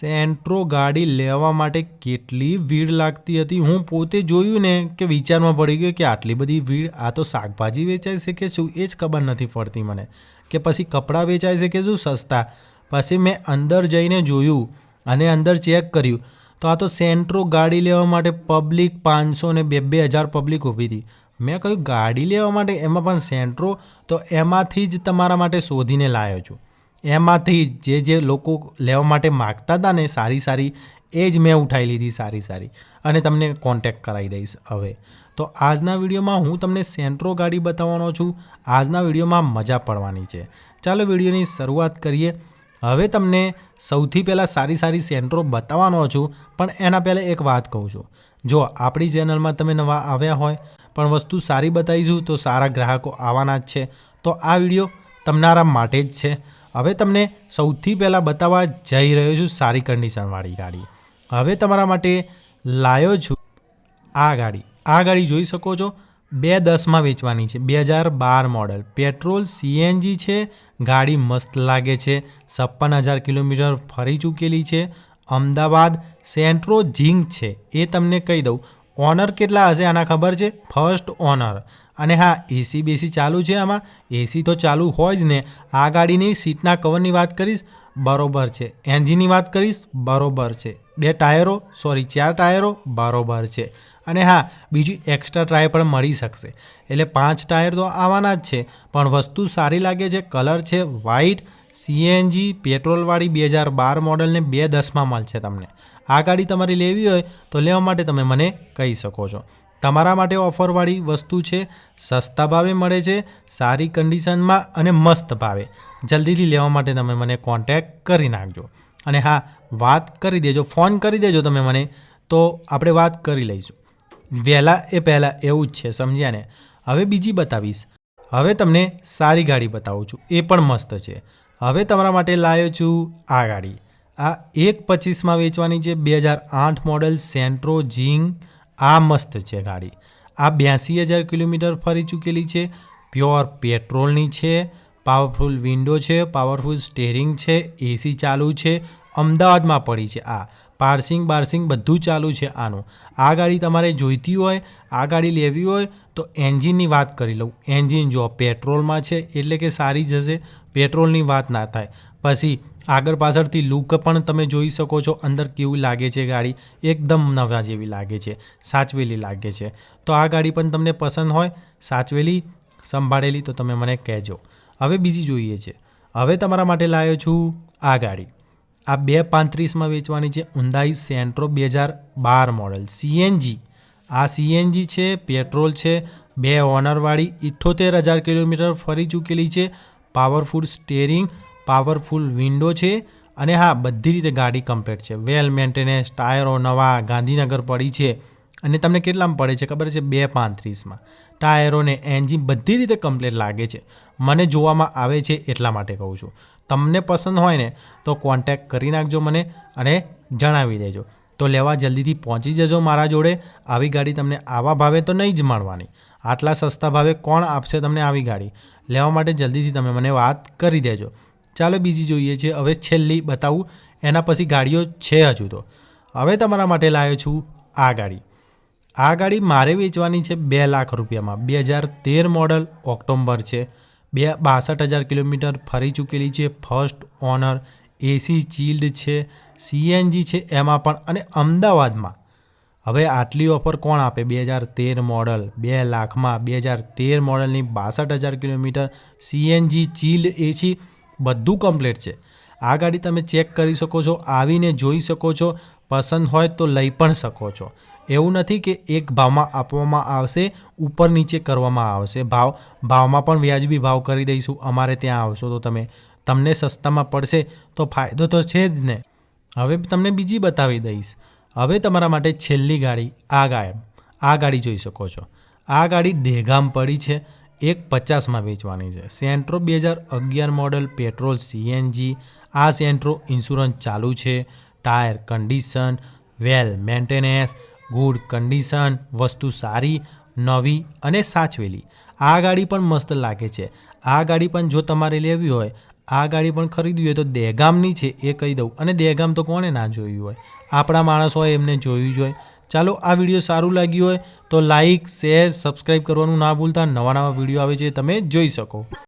Santro ગાડી લેવા માટે કેટલી ભીડ લાગતી હતી? હું પોતે જોયું ને કે વિચારમાં પડી ગયો કે આટલી બધી ભીડ આ તો શાકભાજી વેચાય છે કે શું એ જ ખબર નથી પડતી મને. કે પછી કપડાં વેચાય છે કે શું સસ્તા? પછી મેં અંદર જઈને જોયું અને અંદર ચેક કર્યું. તો આ તો સેન્ટ્રો ગાડી લેવા માટે પબ્લિક પાંચસો ને બે બે હજાર પબ્લિક ઊભી હતી. મેં કહ્યું, ગાડી લેવા માટે? એમાં પણ સેન્ટ્રો? તો એમાંથી જ તમારા માટે શોધીને લાવ્યો છું. એમાંથી જે જે લોકો લેવા માટે માગતા હતા ને સારી સારી, એ જ મેં ઉઠાવી લીધી સારી સારી. અને તમને કોન્ટેક્ટ કરાવી દઈશ હવે. તો આજના વિડીયોમાં હું તમને સેન્ટ્રો ગાડી બતાવવાનો છું. આજના વિડીયોમાં મજા પડવાની છે. ચાલો વિડીયોની શરૂઆત કરીએ. હવે તમને સૌથી પહેલાં સારી સારી સેન્ટ્રો બતાવવાનો છું, પણ એના પહેલાં એક વાત કહું છું. જો આપણી ચેનલમાં તમે નવા આવ્યા હોય, પણ વસ્તુ સારી બતાવીશું, તો સારા ગ્રાહકો આવવાના જ છે. તો આ વીડિયો તમારા માટે જ છે. હવે તમને સૌથી પહેલાં બતાવવા જઈ રહ્યો છું સારી કન્ડિશનવાળી ગાડી. હવે તમારા માટે લાવ્યો છું આ ગાડી. આ ગાડી જોઈ શકો છો, બે દસમાં વેચવાની છે. બે હજાર બાર મોડલ પેટ્રોલ સીએનજી છે, ગાડી મસ્ત લાગે છે. છપ્પન હજાર કિલોમીટર ફરી ચૂકેલી છે. અમદાવાદ સેન્ટ્રો ઝીંક છે. એ તમને કહી દઉં. ઓનર કેટલા હશે આના ખબર છે? ફર્સ્ટ ઓનર અને હા, એસી બેસી ચાલુ છે આમાં. એસી તો ચાલુ હોય જ ને. આ ગાડીની સીટના કવરની વાત કરીશ, બરોબર છે. એન્જિનની વાત કરીશ, બરોબર છે. બે ટાયરો, સોરી, ચાર ટાયરો, બરોબર છે. અને હા, બીજું એક્સ્ટ્રા ટાયર પણ મળી શકશે. એટલે પાંચ ટાયર તો આવવાના જ છે. પણ વસ્તુ સારી લાગે છે, કલર છે વ્હાઇટ. સીએનજી પેટ્રોલવાળી બે હજાર બાર મોડલને બે દસમાં મળશે તમને. આ ગાડી તમારી લેવી હોય તો લેવા માટે તમે મને કહી શકો છો. તમારા માટે ઓફરવાળી વસ્તુ છે, સસ્તા ભાવે મળે છે, સારી કન્ડિશનમાં અને મસ્ત ભાવે. જલ્દીથી લેવા માટે તમે મને કોન્ટેક્ટ કરી નાખજો. અને હા, વાત કરી દેજો ફોન કરી દેજો તમે મને, તો આપણે વાત કરી લઈશું. વહેલા એ પહેલાં એવું જ છે, સમજ્યા ને? હવે બીજી બતાવીશ. હવે તમને સારી ગાડી બતાવું છું, એ પણ મસ્ત છે. હવે તમારા માટે લાવ્યો છું આ ગાડી. આ એક પચીસમાં વેચવાની છે, બે હજાર આઠ મોડલ સેન્ટ્રો જીંગ આ મસ્ત છે ગાડી. આ બ્યાસી હજાર કિલોમીટર ફરી ચૂકેલી છે. પ્યોર પેટ્રોલની છે, પાવરફુલ વિન્ડો છે, પાવરફુલ સ્ટેરિંગ છે, એસી ચાલુ છે, અમદાવાદમાં પડી છે આ. પાર્સિંગ બાર્સિંગ બધું ચાલુ છે આનું. આ ગાડી તમારે જોઈતી હોય, આ ગાડી લેવી હોય, તો એન્જિનની વાત કરી લઉં. એન્જિન જો પેટ્રોલમાં છે, એટલે કે સારી જશે, પેટ્રોલની વાત ના થાય. પછી આગળ પાછળથી લુક પણ તમે જોઈ શકો છો અંદર કેવું લાગે છે ગાડી. એકદમ નવા જેવી લાગે છે, સાચવેલી લાગે છે. તો આ ગાડી પણ તમને પસંદ હોય, સાચવેલી, સંભાળેલી તો તમે મને કહેજો. હવે બીજી જોઈએ છે. હવે તમારા માટે લાવ્યો છું આ ગાડી. આ બે પાંત્રીસમાં વેચવાની છે ઊંડાઈ સેન્ટ્રો બે હજાર બાર મોડલ. સીએનજી આ સીએનજી છે, પેટ્રોલ છે, બે ઓનરવાળી ઇઠ્ઠોતેર હજાર કિલોમીટર ફરી ચૂકેલી છે, પાવરફુલ સ્ટેરિંગ પાવરફુલ વિન્ડો છે અને હા, બધી રીતે ગાડી કમ્પ્લીટ છે. વેલ મેન્ટેનન્સ, ટાયરો નવા, ગાંધીનગર પડી છે અને તમને કેટલામાં પડે છે ખબર છે? બે પાંત્રીસમાં. ટાયરોને એન્જિન બધી રીતે કમ્પ્લીટ લાગે છે. મને જોવામાં આવે છે એટલા માટે કહું છું. તમને પસંદ હોય ને, તો કોન્ટેક્ટ કરી નાખજો મને અને જણાવી દેજો. તો લેવા જલ્દીથી પહોંચી જજો મારા જોડે. આવી ગાડી તમને આવા ભાવે તો નહીં જ મળવાની. આટલા સસ્તા ભાવે કોણ આપશે તમને આવી ગાડી? લેવા માટે જલ્દીથી તમે મને વાત કરી દેજો. ચાલો બીજી જોઈએ છે હવે છેલ્લી બતાવું. એના પછી ગાડીઓ છે હજુ તો. હવે તમારા માટે લાવ્યો છું આ ગાડી. આ ગાડી મારે વેચવાની છે બે લાખ રૂપિયામાં. બે હજાર તેર મોડલ ઓક્ટોમ્બર છે. બે બાસઠ હજાર કિલોમીટર ફરી ચૂકેલી છે. ફર્સ્ટ ઓનર એસી ચીલ્ડ છે. સીએનજી છે એમાં પણ. અને અમદાવાદમાં. હવે આટલી ઓફર કોણ આપે? બે હજાર તેર મોડલ. બે લાખમાં બે હજાર તેર મોડલની બાસઠ હજાર કિલોમીટર સીએનજી ચીલ્ડ એસી બધું કમ્પ્લીટ છે. આ ગાડી તમે ચેક કરી શકો છો, આવીને જોઈ શકો છો, પસંદ હોય તો લઈ પણ શકો છો. એવું નથી કે એક ભાવમાં આપવામાં આવશે, ઉપર નીચે કરવામાં આવશે. ભાવ, ભાવમાં પણ વ્યાજબી ભાવ કરી દઈશું, અમારે ત્યાં આવશો તો તમે, તમને સસ્તામાં પડશે તો ફાયદો તો છે જ ને. હવે તમને બીજી બતાવી દઈશ. હવે તમારા માટે છેલ્લી ગાડી, આ ગાય આ ગાડી જોઈ શકો છો. આ ગાડી ડેગામ પડી છે. એક પચાસમાં વેચવાની છે. સેન્ટ્રો બે હજાર અગિયાર મોડલ પેટ્રોલ સીએનજી આ સેન્ટ્રો ઇન્સ્યોરન્સ ચાલુ છે. Tyre condition, well maintenance, good condition, વસ્તુ સારી, નવી અને સાચવેલી. આ ગાડી પણ મસ્ત લાગે છે. આ ગાડી પણ જો તમારે લેવી હોય આ ગાડી પણ ખરીદવી હોય તો દહેગામની છે, એ કહી દઉં. અને દહેગામ તો કોણે ના જોયું હોય? આપણા માણસ હોય, એમને જોયું જ હોય. ચાલો, આ વીડિયો સારું લાગ્યું હોય તો લાઇક શેર સબસ્ક્રાઈબ કરવાનું ના ભૂલતા. નવા નવા વીડિયો આવે છે તમે જોઈ શકો.